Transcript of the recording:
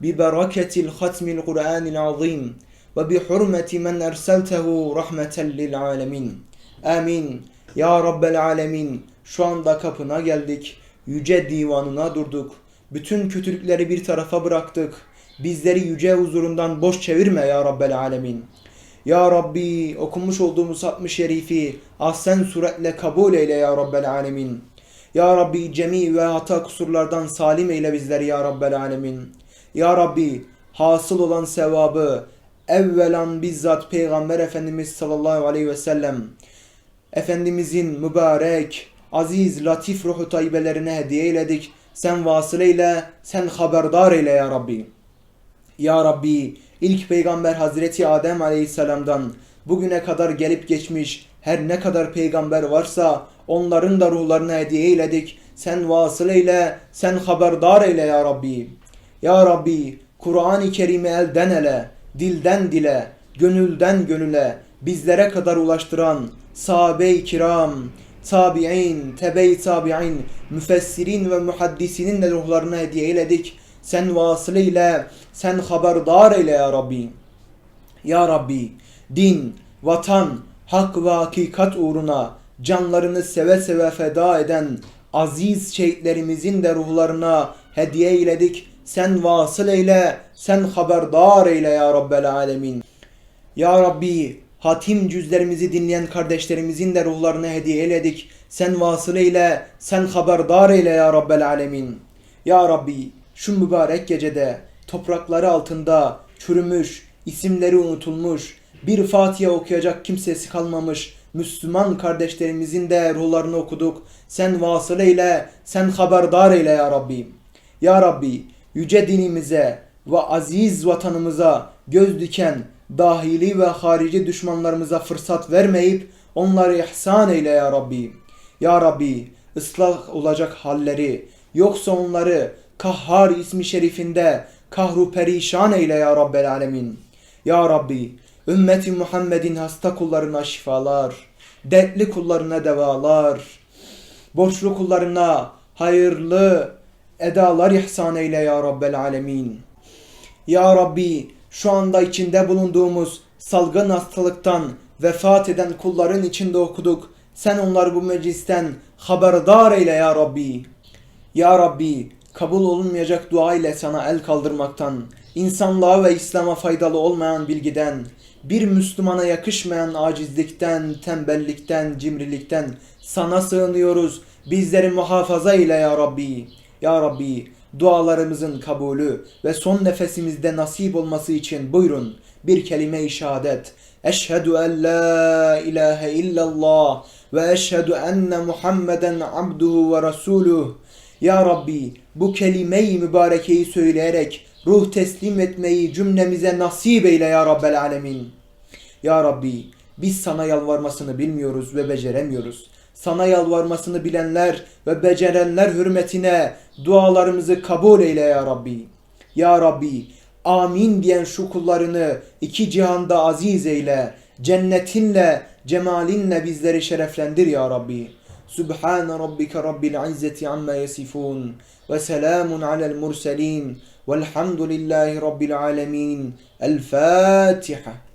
ببركة الختم القرآن العظيم وبحرمة من أرسلته رحمة للعالمين Amin. Ya Rabbel Alemin. Şu anda kapına geldik. Yüce divanına durduk. Bütün kötülükleri bir tarafa bıraktık. Bizleri yüce huzurundan boş çevirme ya Rabbel Alemin. Ya Rabbi okumuş olduğumuz hatmi şerifi ahsen suretle kabul eyle ya Rabbel Alemin. Ya Rabbi cemi ve hata kusurlardan salim eyle bizleri ya Rabbel Alemin. Ya Rabbi hasıl olan sevabı evvelan bizzat Peygamber Efendimiz sallallahu aleyhi ve sellem Efendimizin mübarek, aziz, latif ruhu tayyibelerine hediye eyledik. Sen vasıl eyle, sen haberdar eyle ya Rabbi. Ya Rabbi, ilk peygamber Hazreti Adem Aleyhisselam'dan bugüne kadar gelip geçmiş her ne kadar peygamber varsa onların da ruhlarına hediye eyledik. Sen vasıl eyle, sen haberdar eyle ya Rabbi. Ya Rabbi, Kur'an-ı Kerim'i elden ele, dilden dile, gönülden gönüle bizlere kadar ulaştıran sahabe-i kiram, tabi'in, tebe-i tabi'in, müfessirin ve muhaddisinin de ruhlarına hediye eyledik. Sen vasıl eyle, sen haberdar eyle ya Rabbi. Ya Rabbi, din, vatan, hak ve hakikat uğruna canlarını seve seve feda eden aziz şehitlerimizin de ruhlarına hediye eyledik. Sen vasıl eyle, sen haberdar eyle ya Rabbel Alemin. Ya Rabbi, hatim cüzlerimizi dinleyen kardeşlerimizin de ruhlarına hediye eyledik. Sen vasıl eyle, sen haberdar eyle ya Rabbel Alemin. Ya Rabbi, şu mübarek gecede toprakları altında çürümüş, isimleri unutulmuş, bir Fatiha okuyacak kimsesi kalmamış Müslüman kardeşlerimizin de ruhlarını okuduk. Sen vasıl eyle, sen haberdar eyle ya Rabbi. Ya Rabbi, yüce dinimize ve aziz vatanımıza göz diken dahili ve harici düşmanlarımıza fırsat vermeyip onları ihsan eyle ya Rabbi. Ya Rabbi, ıslah olacak halleri, yoksa onları Kahhar ismi şerifinde kahru perişan eyle ya Rabbel Alemin. Ya Rabbi, ümmeti Muhammed'in hasta kullarına şifalar, dertli kullarına devalar, borçlu kullarına hayırlı edalar ihsan eyle ya Rabbel Alemin. Ya Rabbi, şu anda içinde bulunduğumuz salgın hastalıktan vefat eden kulların içinde okuduk. Sen onları bu meclisten haberdar eyle ya Rabbi. Ya Rabbi, kabul olunmayacak dua ile sana el kaldırmaktan, insanlığa ve İslam'a faydalı olmayan bilgiden, bir Müslümana yakışmayan acizlikten, tembellikten, cimrilikten sana sığınıyoruz. Bizleri muhafaza ile ya Rabbi. Ya Rabbi, dualarımızın kabulü ve son nefesimizde nasip olması için buyurun bir kelime-i şehadet. Eşhedü en la ilahe illallah ve eşhedü enne Muhammeden abduhu ve resuluh. Ya Rabbi bu kelime-i mübarekeyi söyleyerek ruh teslim etmeyi cümlemize nasip eyle ya Rabbel Alemin. Ya Rabbi biz sana yalvarmasını bilmiyoruz ve beceremiyoruz sana yalvarmasını bilenler ve becerenler hürmetine dualarımızı kabul eyle ya Rabbi. Ya Rabbi, amin diyen şu kullarını iki cihanda aziz eyle. Cennetinle, cemalinle bizleri şereflendir ya Rabbi. Sübhan rabbike rabbil izzeti amma yasifun ve selamun alel murselin velhamdülillahi rabbil alemin. El Fatiha.